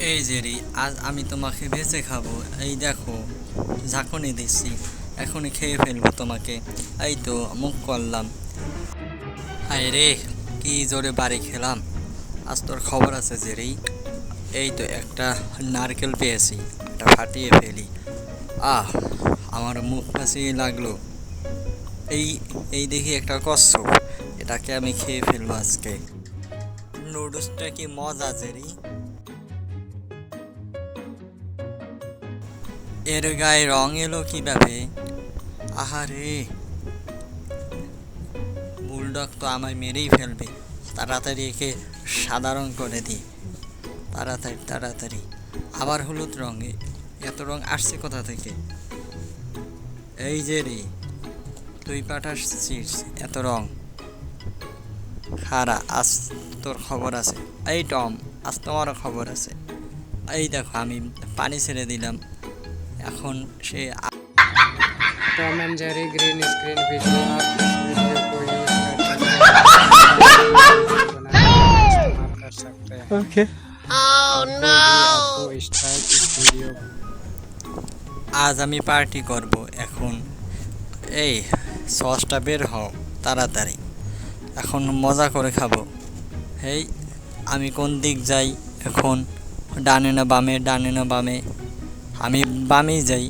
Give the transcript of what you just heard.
এই যে রে আজ আমি তোমাকে ভেজে খাব। এই দেখো, ঝাঁকুনি দিচ্ছি। এখনই খেয়ে ফেলব তোমাকে। এই তো, মুখ করলাম। হায় রে, কি জোরে বাড়ি খেলাম। আজ তোর খবর আছে যে রে এই তো, একটা নারকেল পেয়েছি, এটা ফাটিয়ে ফেলি। আহ, আমার মুখ কাছেই লাগল। এই এই দেখি একটা কচ্ছপ। এটাকে আমি খেয়ে ফেলব আজকে। নুডলসটা কি মজা জেরি। এর গায়ে রং এলো কীভাবে? আহারে, বুলডগ তো আমায় মেরেই ফেলবে। তাড়াতাড়ি একে সাদা রং করে দিই তাড়াতাড়ি তাড়াতাড়ি। আবার হলুদ রঙে। এত রং আসছে কোথা থেকে? এই যে রে, তুই পাঠাচ্ছিস এত রং। খারা, আজ তোর খবর আছে। এই টম, আজ তোমারও খবর আছে। এই দেখো, আমি পানি ছেড়ে দিলাম। এখন সে আ- Tom and Jerry green screen video आप इस वीडियो को यूज करके इस्तेमाल कर सकते हैं Okay. oh no आपको स्ट्राइक इस वीडियो আজ আমি পার্টি করব এখন এই সসটা বের হও তাড়াতাড়ি এখন মজা করে খাবো এই আমি কোন দিক যাই এখন ডানে না বামে ডানে না বামে আমি বামেই যাই।